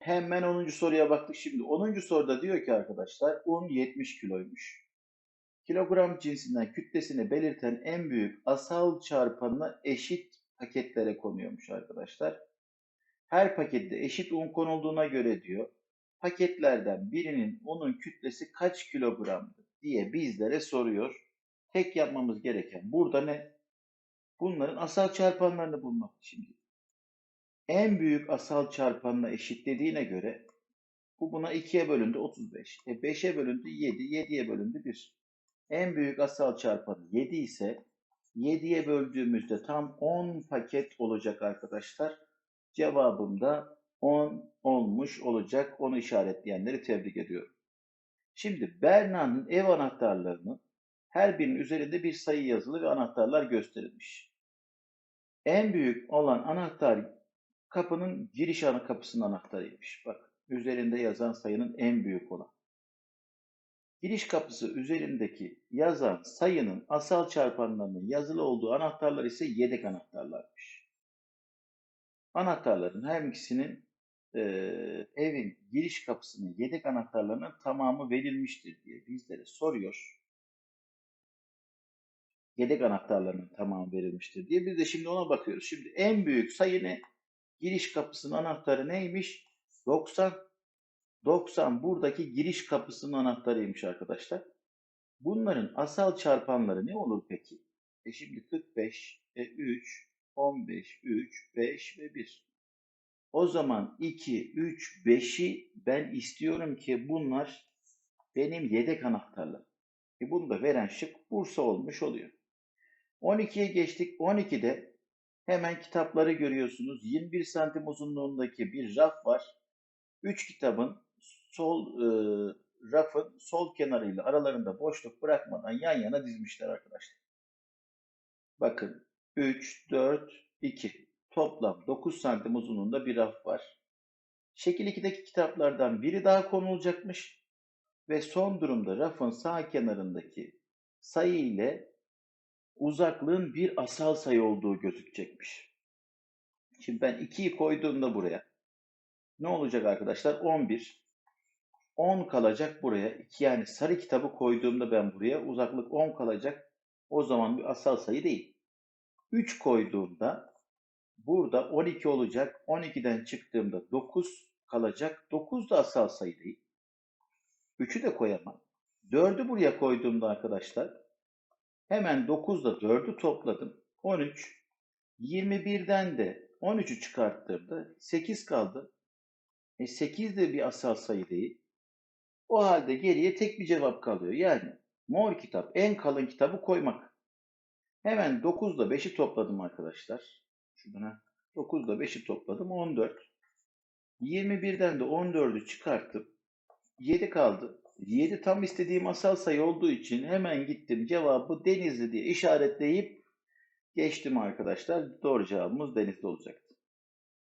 Hemen 10. soruya baktık şimdi. 10. soruda diyor ki arkadaşlar un 70 kiloymuş. Kilogram cinsinden kütlesini belirten en büyük asal çarpanına eşit paketlere konuyormuş arkadaşlar. Her pakette eşit un konulduğuna göre diyor paketlerden birinin unun kütlesi kaç kilogramdır diye bizlere soruyor. Tek yapmamız gereken burada ne? Bunların asal çarpanlarını bulmak şimdi. En büyük asal çarpanına eşitlediğine göre bu buna 2'ye bölündü 35. E 5'e bölündü 7, 7'ye bölündü 1. En büyük asal çarpanı 7 ise 7'ye böldüğümüzde tam 10 paket olacak arkadaşlar. Cevabım da 10 olmuş olacak. Onu işaretleyenleri tebrik ediyorum. Şimdi Berna'nın ev anahtarlarının her birinin üzerinde bir sayı yazılı ve anahtarlar gösterilmiş. En büyük olan anahtar kapının giriş ana kapısının anahtarıymış. Bak üzerinde yazan sayının en büyük olan. Giriş kapısı üzerindeki yazan sayının asal çarpanlarının yazılı olduğu anahtarlar ise yedek anahtarlarmış. Anahtarların her ikisinin e, evin giriş kapısının yedek anahtarlarının tamamı verilmiştir diye bizlere soruyor. Yedek anahtarlarının tamamı verilmiştir diye biz de şimdi ona bakıyoruz. Şimdi en büyük sayı ne? Giriş kapısının anahtarı neymiş? 90. 90 buradaki giriş kapısının anahtarıymış arkadaşlar. Bunların asal çarpanları ne olur peki? E şimdi 45, e 3, 15, 3, 5 ve 1. O zaman 2, 3, 5'i ben istiyorum ki bunlar benim yedek anahtarlarım. E bunu da veren şık Bursa olmuş oluyor. 12'ye geçtik. 12'de hemen kitapları görüyorsunuz. 21 santim uzunluğundaki bir raf var. 3 kitabın sol e, rafın sol kenarıyla aralarında boşluk bırakmadan yan yana dizmişler arkadaşlar. Bakın 3, 4, 2. Toplam 9 santim uzunluğunda bir raf var. Şekil 2'deki kitaplardan biri daha konulacakmış. Ve son durumda rafın sağ kenarındaki sayı ile uzaklığın bir asal sayı olduğu gözükecekmiş. Şimdi ben 2'yi koyduğumda buraya ne olacak arkadaşlar? 11. 10 kalacak buraya. 2 yani sarı kitabı koyduğumda ben buraya uzaklık 10 kalacak. O zaman bir asal sayı değil. 3 koyduğumda burada 12 olacak. 12'den çıktığımda 9 kalacak. 9 da asal sayı değil. 3'ü de koyamam. 4'ü buraya koyduğumda arkadaşlar hemen 9 ile 4'ü topladım. 13. 21'den de 13'ü çıkarttığımda 8 kaldı. E 8 de bir asal sayı değil. O halde geriye tek bir cevap kalıyor. Yani mor kitap en kalın kitabı koymak. Hemen 9 ile 5'i topladım arkadaşlar. Şuradan 9 ile 5'i topladım 14. 21'den de 14'ü çıkarttım. 7 kaldı. 7 tam istediğim asal sayı olduğu için hemen gittim cevabı Denizli diye işaretleyip geçtim arkadaşlar. Doğru cevabımız Denizli olacaktır.